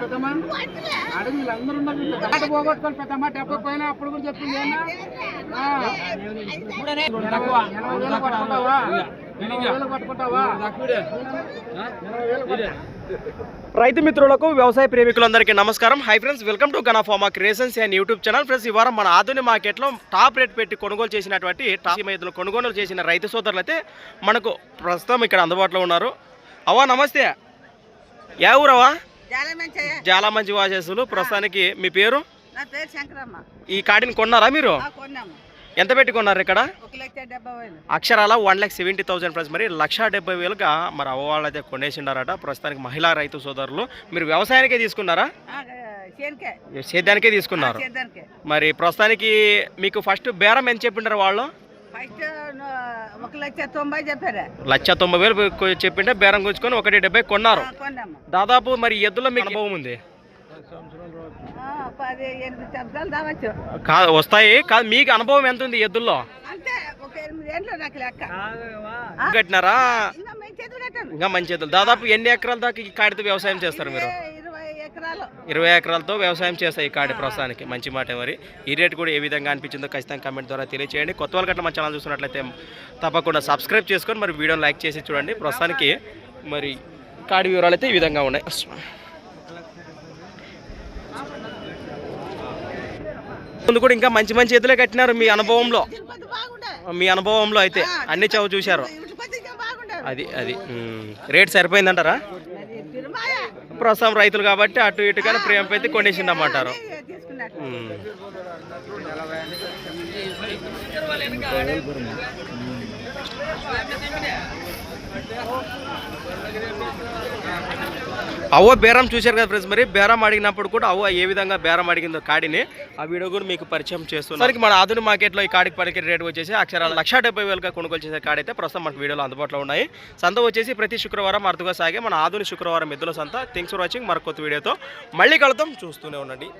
పెద్దమ్మా అడుగు వీళ్ళందరూ పెద్దమ్మ డెబ్బై పోయినా అప్పుడు కూడా చెప్పింది రైతు మిత్రులకు వ్యవసాయ ప్రేమికులందరికీ నమస్కారం. Hi friends welcome to గనాఫామా creations and YouTube channel friends ఈ వారం మన ఆధునిక మార్కెట్లో టాప్ రేట్ పెట్టి కొనుగోలు చేసినటువంటి టాప్ ఎద్దులు కొనుగోలు చేసిన రైతు సోదరులు అయితే మనకు ప్రస్తుతం ఇక్కడ అందుబాటులో ఉన్నారు. అవా నమస్తే. ఏ ఊరవా చాలా మంచి వాసేసులు ప్రస్తుతానికి మీ పేరు? ఈ కాడిని కొన్నారా మీరు? ఎంత పెట్టి కొన్నారు ఇక్కడ? అక్షరాల one lakh seventy thousand price మరి లక్ష డెబ్బై వేలుగా మరి అవ్వవాళ్ళు అయితే కొనేసిండారట. ప్రస్తుతానికి మహిళా రైతు సోదరులు. మీరు వ్యవసాయానికే తీసుకున్నారా? సేద్యానికే తీసుకున్నారు. మరి ప్రస్తుతానికి మీకు ఫస్ట్ బేరం ఎంత చెప్పిండారు వాళ్ళు? లక్ష తొంభై చెప్పారా? లక్ష తొంభై వేలు చెప్పింటే బేరం గుంజుకొని ఒకటి డెబ్బై కొన్నారు. దాదాపు మరి ఎద్దులో మీకు అనుభవం ఉంది? కాదు వస్తాయి కాదు మీకు అనుభవం ఎంత ఉంది ఎద్దుల్లో? కట్టినారా ఇంకా మంచి ఎద్దులు దాదాపు ఎన్ని ఎకరాల దాకా ఈ కాడితో వ్యవసాయం చేస్తారు మీరు? ఇరవై- ఇరవై ఎకరాలు. ఇరవై ఎకరాలతో వ్యవసాయం చేస్తాయి ఈ కాడి ప్రస్తుతానికి. మంచి మాట మరి ఈ రేట్ కూడా ఏ విధంగా అనిపించిందో ఖచ్చితంగా కామెంట్ ద్వారా తెలియచేయండి. కొత్త వాళ్ళ గట్ల మన ఛానల్ చూస్తున్నట్లయితే తప్పకుండా సబ్స్క్రైబ్ చేసుకొని మరి వీడియోని లైక్ చేసి చూడండి. ప్రస్తుతానికి మరి కాడి వివరాలు అయితే ఈ విధంగా ఉన్నాయి. ముందు కూడా ఇంకా మంచి మంచి ఎద్దులే కట్టినారు మీ అనుభవంలో. మీ అనుభవంలో అయితే అన్ని చవి చూశారు. అది అది. రేట్ సరిపోయిందంటారా? ప్రస్తుతం రైతులు కాబట్టి అటు ఇటు కానీ ప్రేమ కొనేసిందమ్మంటారు తీసుకున్నట్టు. ఉమ్. అవ్వ బేరం చూశారు కదా ఫ్రెండ్స్ మరి బేరం అడిగినప్పుడు కూడా అవ్వ ఏ విధంగా బేరం అడిగిందో కాడిని ఆ వీడియో కూడా మీకు పరిచయం చేస్తున్నారు మన ఆధునిక మార్కెట్లో ఈ కాడికి పలికే రేట్ వచ్చేసి అక్షరాలు లక్ష డెబ్బై వేలుగా కొనుగోలు చేసే కాడి అయితే ప్రస్తుతం మనకు వీడియోలో అందుబాటులో ఉన్నాయి. సంత వచ్చేసి ప్రతి శుక్రవారం అరుదుగా సాగే మన ఆధునిక శుక్రవారం ఎద్దుల సంత. థింగ్స్ ఫర్ వాచింగ్ మరొక కొత్త వీడియోతో మళ్ళీ కలుద్దాం. చూస్తూనే ఉండండి.